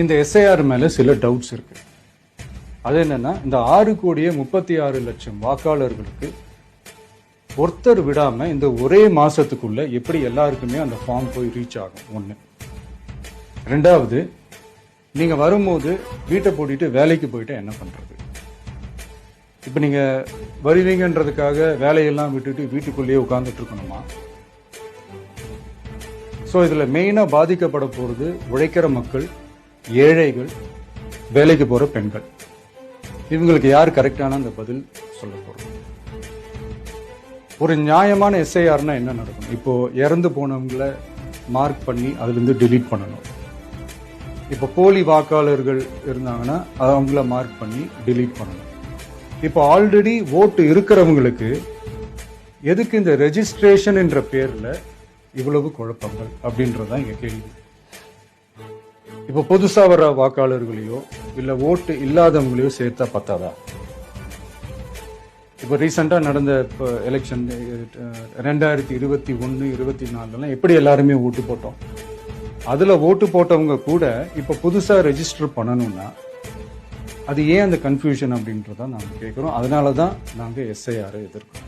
இந்த எஸ்ஐஆர் மேல சில டவுட்ஸ் இருக்கு. அது என்னன்னா இந்த ஆறு கோடியே முப்பத்தி ஆறு லட்சம் வாக்காளர்களுக்கு ஒருத்தர் விடாம இந்த ஒரே மாசத்துக்குள்ள எப்படி எல்லாருக்குமே அந்த ஃபார்ம் போய் ரீச் ஆகும்? ஒன்று ரெண்டாவது நீங்க வரும்போது வீட்டை போட்டிட்டு வேலைக்கு போயிட்டு என்ன பண்றது? இப்போ நீங்க வருவீங்கன்றதுக்காக வேலையெல்லாம் விட்டுட்டு வீட்டுக்குள்ளேயே உட்கார்ந்துட்டு இருக்கணுமா? ஸோ இதில் மெயினாக பாதிக்கப்பட போகிறது உழைக்கிற மக்கள் ஏழைகள் வேலைக்கு போகிற பெண்கள். இவங்களுக்கு யார் கரெக்டான அந்த பதில் சொல்ல போறோம். ஒரு நியாயமான எஸ்ஐஆர்னா என்ன நடக்கும்? இப்போ இறந்து போனவங்கள மார்க் பண்ணி அதுலேருந்து டிலீட் பண்ணணும். இப்போ போலி வாக்காளர்கள் இருந்தாங்கன்னா அவங்கள மார்க் பண்ணி டிலீட் பண்ணணும். இப்போ ஆல்ரெடி ஓட்டு இருக்கிறவங்களுக்கு எதுக்கு இந்த ரெஜிஸ்ட்ரேஷன் என்ற பேரில் இவ்வளவு குழப்பங்கள் அப்படின்றதான் இங்கே கேள்வி. இப்போ புதுசாக வர வாக்காளர்களையோ இல்லை ஓட்டு இல்லாதவங்களையோ சேர்த்தா பத்தாதா? இப்போ ரீசெண்டாக நடந்த இப்போ எலெக்ஷன் ரெண்டாயிரத்தி இருபத்தி ஒன்று இருபத்தி நாலுலாம் எப்படி எல்லாருமே ஓட்டு போட்டோம்? அதில் ஓட்டு போட்டவங்க கூட இப்போ புதுசாக ரெஜிஸ்டர் பண்ணணும்னா அது ஏன் அந்த கன்ஃபியூஷன் அப்படின்றத நாங்கள் கேட்குறோம் அதனால தான் நாங்கள் எஸ்ஐஆரை எதிர்க்கிறோம்.